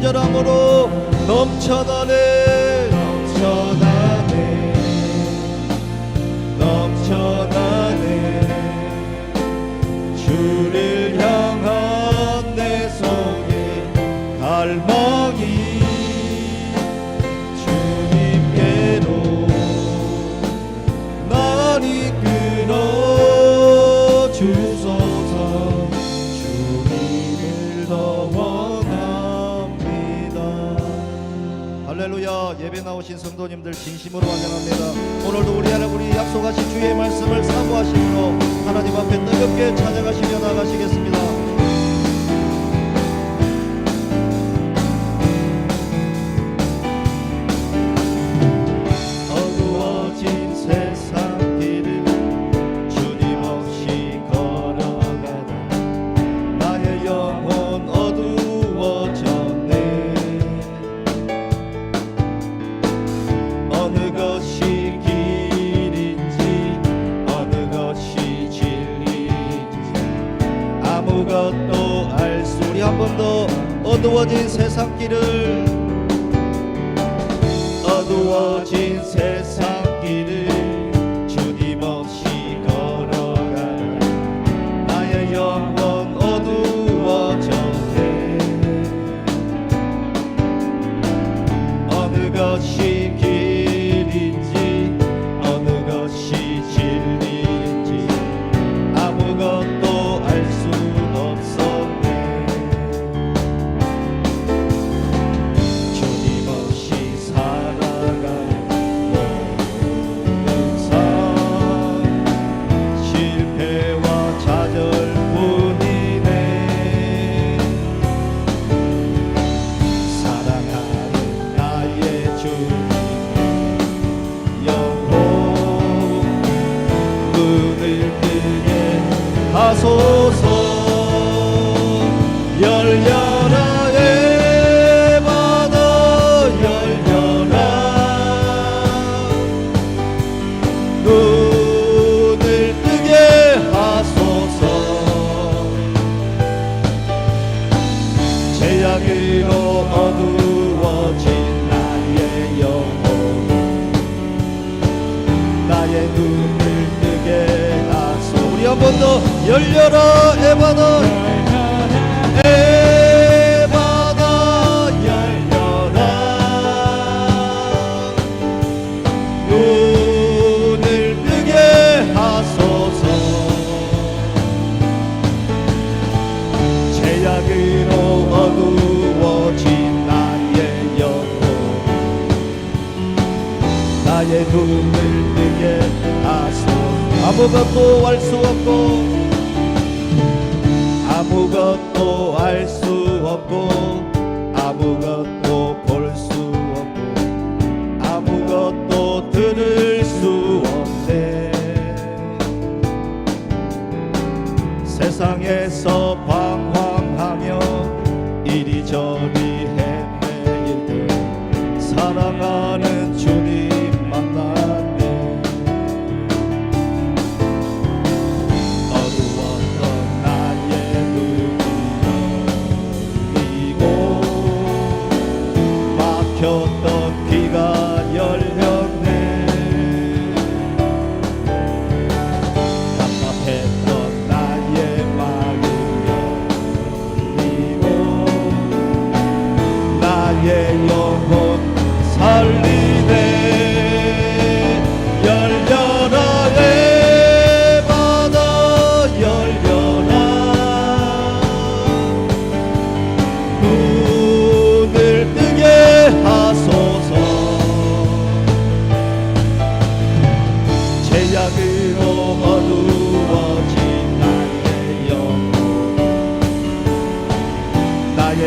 간절함으로 넘쳐나네. 넘쳐나 하나님들 진심으로 환영합니다. 아무것도 알 수리, 한 번 더 어두워진 세상 길을. 어두워진 세상 길을. 열려라 에바다. 에바다 열려라. 눈을 뜨게 하소서. 제약으로 어두워진 나의 영혼. 나의 눈을 뜨게 하소서. 아무것도 할수 뭐 또알 수 없고 아무것도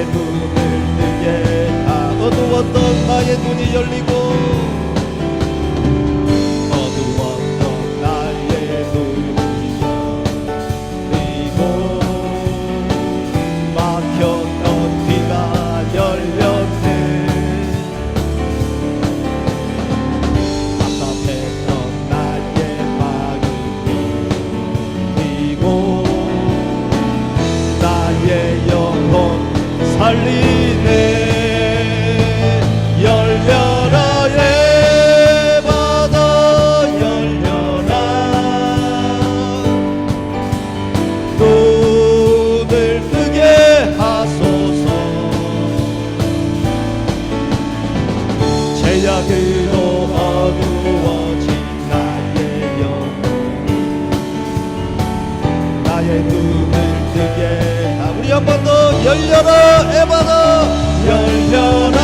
나의 눈을 뜨게 다 어두웠던 나의 눈이 열리고 할렐루야 그로 어두워진 나의 영 나의 눈을 뜨게 우리 한 번 더 열려라 에바라 열려라.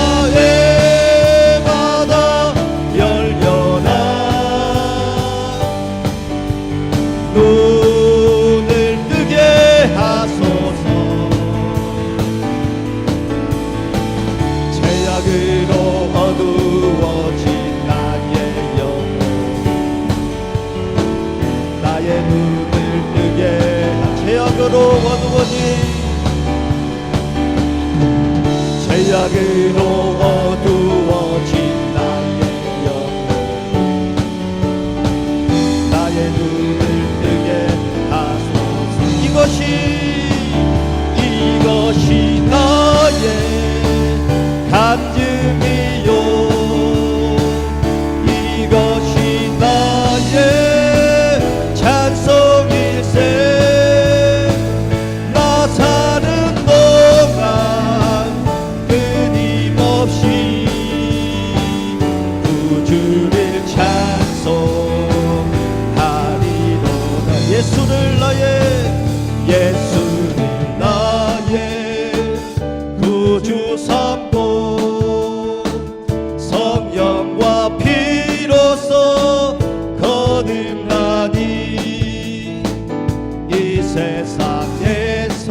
세상에서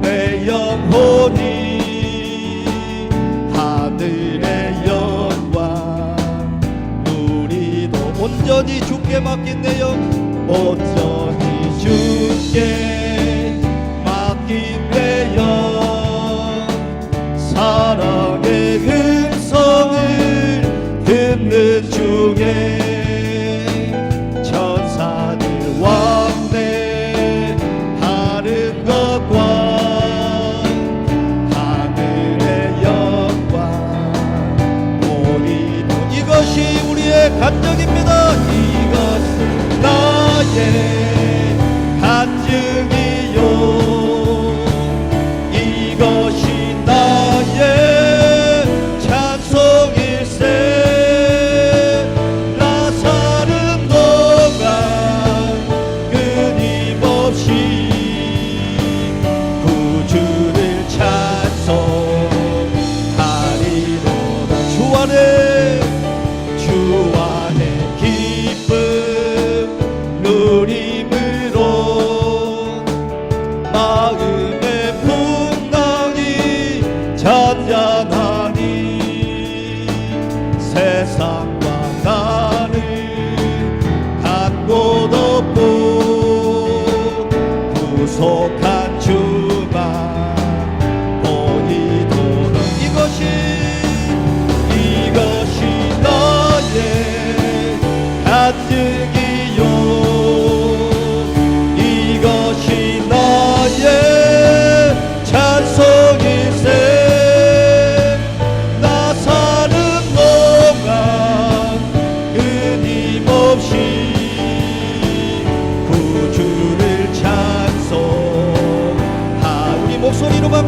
내 영혼이 하늘의 영광. 우리도 온전히 죽게 맡긴내요. 온전히 죽게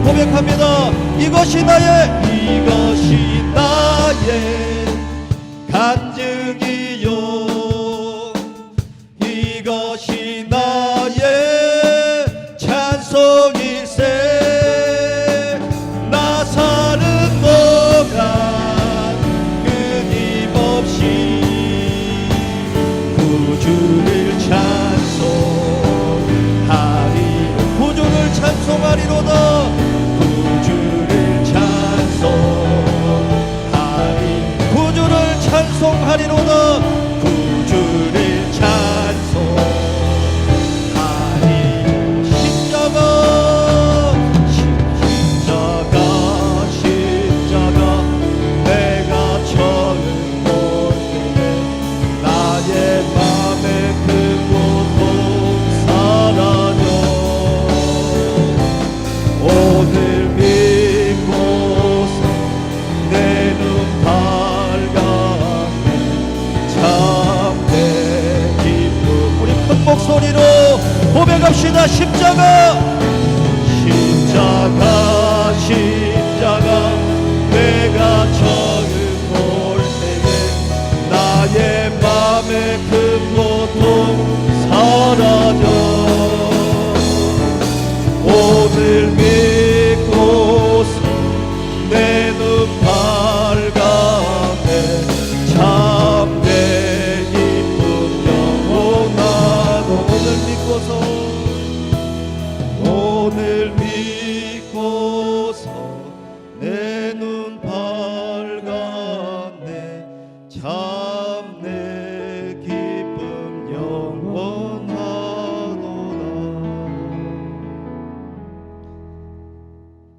고백합니다. 이것이 나의 이것이 나의 간증이요 이것이 나의 찬송일세 나 사는 동안 끊임없이 구주를 봅시다 십자가. 십자가 십자가 내가 저를 볼 때에 나의 맘의 큰 고통 사라져.